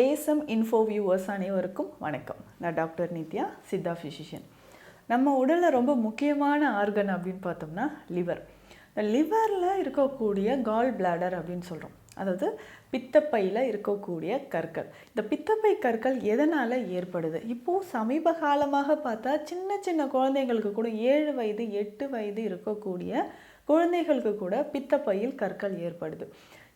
ASM info viewers அனைவருக்கும் வணக்கம். நான் டாக்டர் நித்யா சித்தா ஃபிசிஷியன் நம்ம உடலில் ரொம்ப முக்கியமான ஆர்கன் அப்படின்னு பார்த்தோம்னா லிவர் இந்த லிவரில் இருக்கக்கூடிய கால் பிளாடர் அப்படின்னு சொல்கிறோம் அதாவது பித்தப்பையில் இருக்கக்கூடிய கற்கள். இந்த பித்தப்பை கற்கள் எதனால் ஏற்படுது? இப்போது சமீப காலமாக பார்த்தா சின்ன சின்ன குழந்தைங்களுக்கு கூட ஏழு வயது எட்டு வயது இருக்கக்கூடிய குழந்தைகளுக்கு கூட பித்தப்பையில் கற்கள் ஏற்படுது.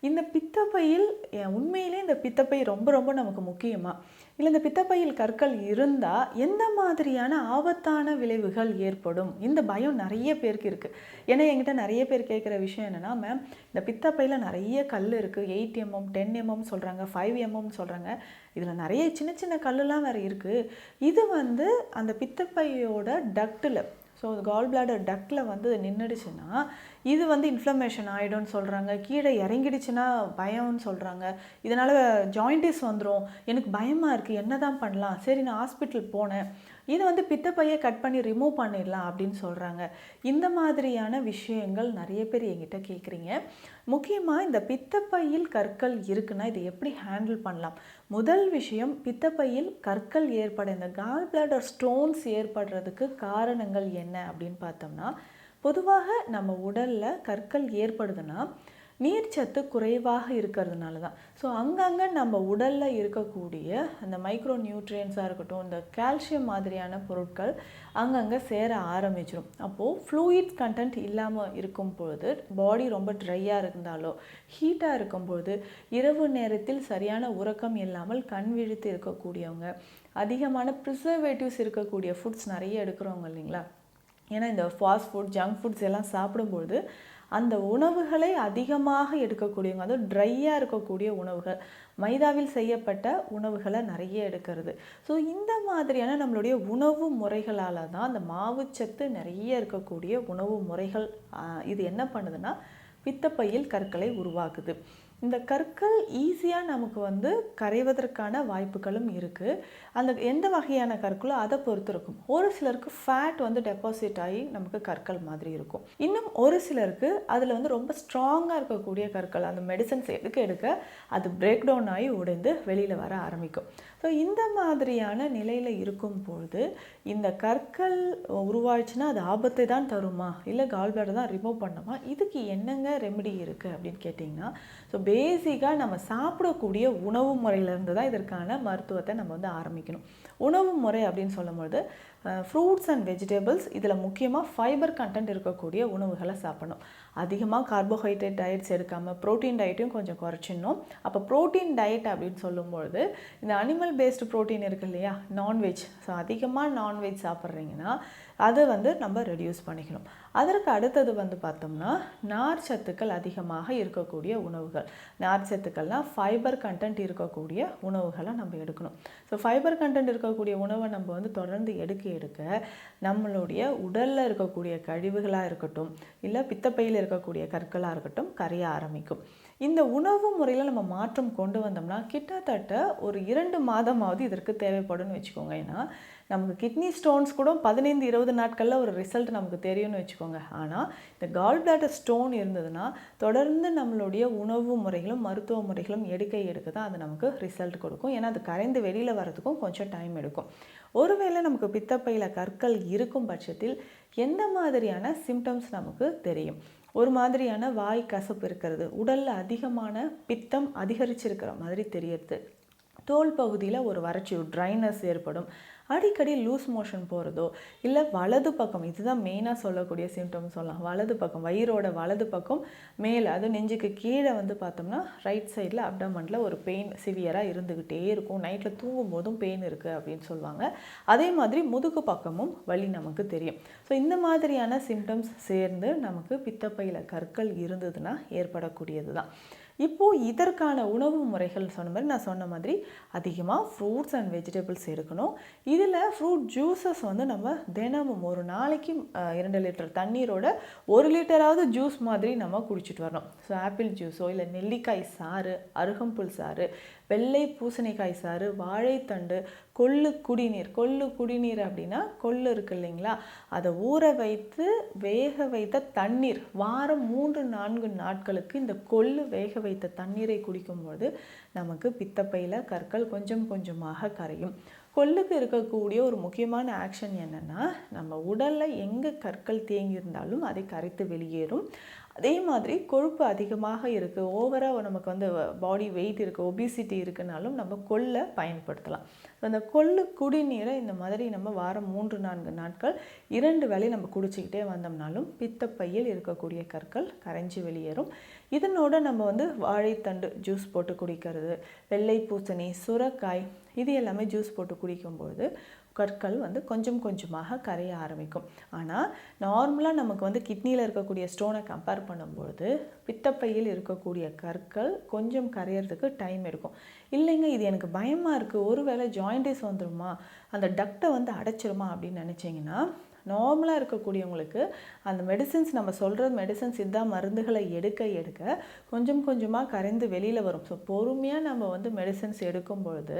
இந்த பித்தப்பையில் உண்மையில் உண்மையிலே இந்த பித்தப்பை ரொம்ப ரொம்ப நமக்கு முக்கியமாக இல்லை இந்த பித்தப்பையில் கற்கள் இருந்தால் எந்த மாதிரியான ஆபத்தான விளைவுகள் ஏற்படும்? இந்த பயம் நிறைய பேருக்கு இருக்குது ஏன்னா என்கிட்ட நிறைய பேர் கேட்குற விஷயம் என்னென்னா மேம் இந்த பித்தப்பையில் நிறைய கல் இருக்குது எயிட் எம்எம் டென் எம்எம் சொல்கிறாங்க ஃபைவ் எம்எம் சொல்கிறாங்க இதில் நிறைய சின்ன சின்ன கல்லுலாம் வேறு இருக்குது இது வந்து அந்த பித்தப்பையோட டக்டில் ஸோ கால் பிளாடர் டக்கில் வந்து நின்றுடுச்சுன்னா இது வந்து இன்ஃப்ளமேஷன் ஆகிடும்னு சொல்கிறாங்க கீழே இறங்கிடுச்சுன்னா பயம்னு சொல்கிறாங்க இதனால் ஜாயிண்டிஸ் வந்துடும் எனக்கு பயமாக இருக்குது என்ன தான் பண்ணலாம்? சரி நான் ஹாஸ்பிட்டல் போனேன். இது வந்து பித்தப்பையை கட் பண்ணி ரிமூவ் பண்ணிடலாம் அப்படின்னு சொல்கிறாங்க இந்த மாதிரியான விஷயங்கள் நிறைய பேர் என்கிட்ட கேட்குறீங்க முக்கியமாக இந்த பித்தப்பையில் கற்கள் இருக்குன்னா இதை எப்படி ஹேண்டில் பண்ணலாம்? முதல் விஷயம் பித்தப்பையில் கற்கள் ஏற்பட இந்த கால் பிளாடர் ஸ்டோன்ஸ் ஏற்படுறதுக்கு காரணங்கள் என்ன அப்படின்னு பார்த்தோம்னா பொதுவாக நம்ம உடலில் கற்கள் ஏற்படுதுன்னா நீர்ச்சத்து குறைவாக இருக்கிறதுனால தான் ஸோ அங்கங்கே நம்ம உடலில் இருக்கக்கூடிய அந்த மைக்ரோ நியூட்ரியன்ஸாக இருக்கட்டும் இந்த கால்சியம் மாதிரியான பொருட்கள் அங்கங்கே சேர ஆரம்பிச்சிடும் அப்போது ஃப்ளூயிட் கண்டென்ட் இல்லாமல் இருக்கும் பொழுது பாடி ரொம்ப ட்ரையாக இருந்தாலோ ஹீட்டாக இருக்கும் பொழுது இரவு நேரத்தில் சரியான உறக்கம் இல்லாமல் கண் விழித்து இருக்கக்கூடியவங்க அதிகமான ப்ரிசர்வேட்டிவ்ஸ் இருக்கக்கூடிய ஃபுட்ஸ் நிறைய எடுக்கிறவங்க இல்லைங்களா? ஏன்னா இந்த ஃபாஸ்ட் ஃபுட் ஜங்க் ஃபுட்ஸ் எல்லாம் சாப்பிடும்பொழுது அந்த உணவுகளை அதிகமாக எடுக்கக்கூடியவங்க அதுவும் ட்ரையாக இருக்கக்கூடிய உணவுகள் மைதாவில் செய்யப்பட்ட உணவுகளை நிறைய எடுக்கிறது. ஸோ இந்த மாதிரியான நம்மளுடைய உணவு முறைகளால் தான் அந்த மாவுச்சத்து நிறைய இருக்கக்கூடிய உணவு முறைகள் இது என்ன பண்ணுதுன்னா பித்தப்பையில் கற்களை உருவாக்குது. இந்த கற்கள் ஈஸியாக நமக்கு வந்து கரைவதற்கான வாய்ப்புகளும் இருக்குது அந்த எந்த வகையான கற்களோ அதை பொறுத்து இருக்கும். ஒரு சிலருக்கு ஃபேட் வந்து டெபாசிட் ஆகி நமக்கு கற்கள் மாதிரி இருக்கும். இன்னும் ஒரு சிலருக்கு அதில் வந்து ரொம்ப ஸ்ட்ராங்காக இருக்கக்கூடிய கற்கள் அந்த மெடிசன்ஸ் எடுக்க எடுக்க? அது பிரேக் டவுன் ஆகி உடைந்து வெளியில் வர ஆரம்பிக்கும். ஸோ இந்த மாதிரியான நிலையில் இருக்கும் பொழுது இந்த கற்கள் உருவாச்சுன்னா அது ஆபத்தை தான் தருமா? இல்லை கால்பிளாடர் தான் ரிமூவ் பண்ணுமா? இதுக்கு என்னங்க ரெமெடி இருக்குது அப்படின்னு கேட்டிங்கன்னா ஸோ பேசிக்காக நம்ம சாப்பிடக்கூடிய உணவு முறையிலேருந்து தான் இதற்கான மருத்துவத்தை நம்ம வந்து ஆரம்பிக்கணும். உணவு முறை அப்படின்னு சொல்லும்பொழுது ஃப்ரூட்ஸ் அண்ட் வெஜிடபிள்ஸ் இதில் முக்கியமாக ஃபைபர் கண்டென்ட் இருக்கக்கூடிய உணவுகளை சாப்பிடணும். அதிகமாக கார்போஹைட்ரேட் டயட்ஸ் எடுக்காமல் ப்ரோட்டீன் டயட்டையும் கொஞ்சம் குறைச்சிடணும். அப்போ ப்ரோட்டீன் டயட் அப்படின்னு சொல்லும்பொழுது இந்த அனிமல் பேஸ்டு ப்ரோட்டீன் இருக்குது இல்லையா? நான்வெஜ் ஸோ அதிகமாக நான்வெஜ் சாப்பிட்றீங்கன்னா அதை வந்து நம்ம ரெடியூஸ் பண்ணிக்கணும். அதற்கு அடுத்தது வந்து பார்த்தோம்னா நார் சத்துக்கள் அதிகமாக இருக்கக்கூடிய உணவுகள். நார் சத்துக்கள்னால் ஃபைபர் கண்டென்ட் இருக்கக்கூடிய உணவுகளை நம்ம எடுக்கணும். ஸோ ஃபைபர் கண்டென்ட் இருக்கக்கூடிய உணவை நம்ம வந்து தொடர்ந்து எடுக்க இருக்க நம்மளுடைய உடலில் இருக்கக்கூடிய கழிவுகளாக இருக்கட்டும் இல்லை பித்தப்பையில் இருக்கக்கூடிய கற்களாக இருக்கட்டும் கரைய ஆரம்பிக்கும். இந்த உணவு முறையில் நம்ம மாற்றம் கொண்டு வந்தோம்னா கிட்டத்தட்ட ஒரு இரண்டு மாதமாவது இதற்கு தேவைப்படும்னு வச்சுக்கோங்க. ஏன்னா நமக்கு கிட்னி ஸ்டோன்ஸ் கூட பதினைந்து இருபது நாட்களில் ஒரு ரிசல்ட் நமக்கு தெரியும்னு வச்சுக்கோங்க. ஆனால் இந்த கால் பிளாட்டர் ஸ்டோன் இருந்ததுன்னா தொடர்ந்து நம்மளுடைய உணவு முறைகளும் மருத்துவ முறைகளும் எடுக்க எடுக்க தான் அது நமக்கு ரிசல்ட் கொடுக்கும். ஏன்னா அது கரைந்து வெளியில் வரதுக்கும் கொஞ்சம் டைம் எடுக்கும். ஒருவேளை நமக்கு பித்தப்பையில் கற்கள் இருக்கும் பட்சத்தில் எந்த மாதிரியான சிம்டம்ஸ் நமக்கு தெரியும்? ஒரு மாதிரியான வாய் கசப்பு இருக்கிறது உடலில் அதிகமான பித்தம் அதிகரிச்சிருக்கிற மாதிரி தெரியறது. தோல் பகுதியில் ஒரு வறட்சி ட்ரைனஸ் ஏற்படும். அடிக்கடி லூஸ் மோஷன் போகிறதோ இல்லை வலது பக்கம் இதுதான் மெயினாக சொல்லக்கூடிய சிம்டம்ஸ் சொல்லலாம். வலது பக்கம் வயிறோட வலது பக்கம் மேலே அது நெஞ்சுக்கு கீழே வந்து பார்த்தோம்னா ரைட் சைடில் அப்டமனில் ஒரு பெயின் சிவியராக இருந்துக்கிட்டே இருக்கும். நைட்டில் தூங்கும் போதும் பெயின் இருக்குது அப்படின்னு சொல்லுவாங்க. அதே மாதிரி முதுகு பக்கமும் வலி நமக்கு தெரியும். ஸோ இந்த மாதிரியான சிம்டம்ஸ் சேர்ந்து நமக்கு பித்தப்பையில் கற்கள் இருந்ததுன்னா ஏற்படக்கூடியது தான் இப்போது இதற்கான உணவு முறைகள் சொன்ன மாதிரி நான் சொன்ன மாதிரி அதிகமாக ஃப்ரூட்ஸ் அண்ட் வெஜிடபிள்ஸ் எடுக்கணும். இதில் ஃப்ரூட் ஜூஸஸ் வந்து நம்ம தினமும் ஒரு நாளைக்கு இரண்டு லிட்டர் தண்ணீரோட ஒரு லிட்டராவது ஜூஸ் மாதிரி நம்ம குடிச்சிட்டு வரணும். ஸோ ஆப்பிள் ஜூஸோ இல்லை நெல்லிக்காய் சாறு அருகம்புல் சாறு வெள்ளை பூசணிக்காய் சாறு வாழைத்தண்டு கொள்ளு குடிநீர். கொள்ளு குடிநீர் அப்படின்னா கொள்ளு இருக்கு இல்லைங்களா? அதை ஊற வைத்து வேக வைத்த தண்ணீர். வாரம் மூன்று நான்கு நாட்களுக்கு இந்த கொள்ளு வேக வைத்த தண்ணீரை குடிக்கும்போது நமக்கு பித்தப்பையில் கற்கள் கொஞ்சம் கொஞ்சமாக கரையும். கொள்ளுக்கு இருக்கக்கூடிய ஒரு முக்கியமான ஆக்ஷன் என்னென்னா நம்ம உடலில் எங்கே கற்கள் தேங்கி இருந்தாலும் அதை கரைத்து வெளியேறும். அதே மாதிரி கொழுப்பு அதிகமாக இருக்குது ஓவராக நமக்கு வந்து பாடி வெயிட் இருக்குது ஒபிசிட்டி இருக்குனாலும் நம்ம கொள்ளை பயன்படுத்தலாம். அந்த கொள்ளு குடிநீரை இந்த மாதிரி நம்ம வாரம் மூன்று நான்கு நாட்கள் இரண்டு வேலை நம்ம குடிச்சிக்கிட்டே வந்தோம்னாலும் பித்தப்பையில் இருக்கக்கூடிய கற்கள் கரைஞ்சி வெளியேறும். இதனோட நம்ம வந்து வாழைத்தண்டு ஜூஸ் போட்டு குடிக்கிறது வெள்ளை பூசணி சுரக்காய் இது எல்லாமே ஜூஸ் போட்டு குடிக்கும்போது கற்கள் வந்து கொஞ்சம் கொஞ்சமாக கரைய ஆரம்பிக்கும். ஆனால் நார்மலாக நமக்கு வந்து கிட்னியில் இருக்கக்கூடிய ஸ்டோனை கம்பேர் பண்ணும்பொழுது பித்தப்பையில் இருக்கக்கூடிய கற்கள் கொஞ்சம் கரையிறதுக்கு டைம் எடுக்கும். இல்லைங்க இது எனக்கு பயமாக இருக்குது ஒருவேளை ஜாயிண்டிஸ் வந்துருமா? அந்த டக்டை வந்து அடைச்சிருமா அப்படின்னு நினச்சிங்கன்னா நார்மலாக இருக்கக்கூடியவங்களுக்கு அந்த மெடிசின்ஸ் நம்ம சொல்கிற மெடிசன்ஸ் சித்தா மருந்துகளை எடுக்க எடுக்க கொஞ்சம் கொஞ்சமாக கரைந்து வெளியில் வரும். ஸோ பொறுமையாக நம்ம வந்து மெடிசன்ஸ் எடுக்கும் பொழுது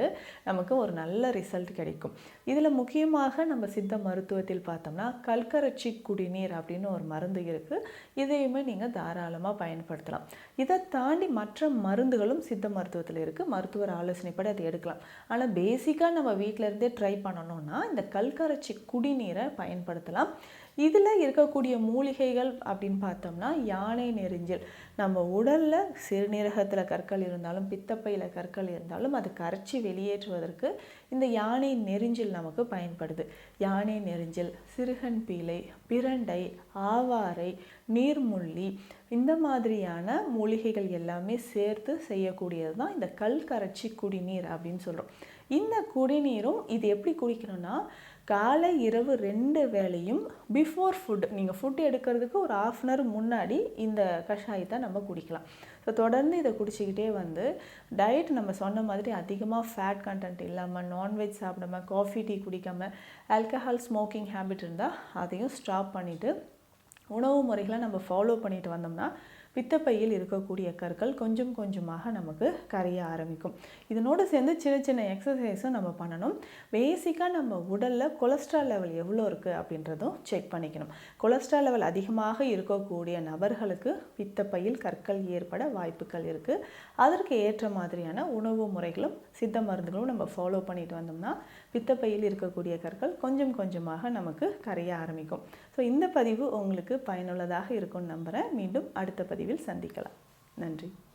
நமக்கு ஒரு நல்ல ரிசல்ட் கிடைக்கும். இதில் முக்கியமாக நம்ம சித்த மருத்துவத்தில் பார்த்தோம்னா கல்கரட்சி குடிநீர் அப்படின்னு ஒரு மருந்து இருக்குது இதையுமே நீங்கள் தாராளமாக பயன்படுத்தலாம். இதை தாண்டி மற்ற மருந்துகளும் சித்த மருத்துவத்தில் இருக்குது மருத்துவர் ஆலோசனைப்படி அதை எடுக்கலாம். ஆனால் பேசிக்காக நம்ம வீட்டிலேருந்தே ட்ரை பண்ணணும்னா இந்த கல்கரட்சி குடிநீரை பயன்படுத்த பயன்படுத்தலாம். இதில் இருக்கக்கூடிய மூலிகைகள் அப்படின்னு பார்த்தோம்னா யானை நெறிஞ்சல் நம்ம உடலில் சிறுநீரகத்தில் கற்கள் இருந்தாலும் பித்தப்பையில் கற்கள் இருந்தாலும் அது கரைச்சி வெளியேற்றுவதற்கு இந்த யானை நெறிஞ்சில் நமக்கு பயன்படுது. யானை நெறிஞ்சல் சிறுகன் பீலை பிரண்டை ஆவாரை நீர்முள்ளி இந்த மாதிரியான மூலிகைகள் எல்லாமே சேர்த்து செய்யக்கூடியது தான் இந்த கல் கரைச்சி குடிநீர் அப்படின்னு சொல்கிறோம் இந்த குடிநீரும் இது எப்படி குடிக்கணும்னா காலை இரவு ரெண்டு வேளையும் பிஃபோர் ஃபுட் நீங்கள் ஃபுட் எடுக்கிறதுக்கு ஒரு ஆஃப் அன் ஹவர் முன்னாடி இந்த கஷாயத்தை நம்ம குடிக்கலாம். ஸோ தொடர்ந்து இதை குடிச்சிக்கிட்டே வந்து டயட் நம்ம சொன்ன மாதிரி அதிகமாக ஃபேட் கண்டென்ட் இல்லாமல் நான்வெஜ் சாப்பிடாம காஃபி டீ குடிக்காமல் ஆல்கஹால் ஸ்மோக்கிங் ஹேபிட் இருந்தால் அதையும் ஸ்டாப் பண்ணிவிட்டு உணவு முறைகளை நம்ம ஃபாலோ பண்ணிட்டு வந்தோம்னா பித்தப்பையில் இருக்கக்கூடிய கற்கள் கொஞ்சம் கொஞ்சமாக நமக்கு கரைய ஆரம்பிக்கும். இதனோடு சேர்ந்து சின்ன சின்ன எக்ஸசைஸும் நம்ம பண்ணணும். பேசிக்காக நம்ம உடலில் கொலஸ்ட்ரால் லெவல் எவ்வளோ இருக்குது அப்படின்றதும் செக் பண்ணிக்கணும். கொலஸ்ட்ரால் லெவல் அதிகமாக இருக்கக்கூடிய நபர்களுக்கு பித்தப்பையில் கற்கள் ஏற்பட வாய்ப்புகள் இருக்குது அதற்கு ஏற்ற மாதிரியான உணவு முறைகளும் சித்த மருந்துகளும் நம்ம ஃபாலோ பண்ணிட்டு வந்தோம்னா பித்தப்பையில் இருக்கக்கூடிய கற்கள் கொஞ்சம் கொஞ்சமாக நமக்கு கரைய ஆரம்பிக்கும். ஸோ இந்த பதிவு உங்களுக்கு பயனுள்ளதாக இருக்கும்னு நம்புகிறேன் மீண்டும் அடுத்த பதிவு பதிவில் சந்திக்கலாம். நன்றி.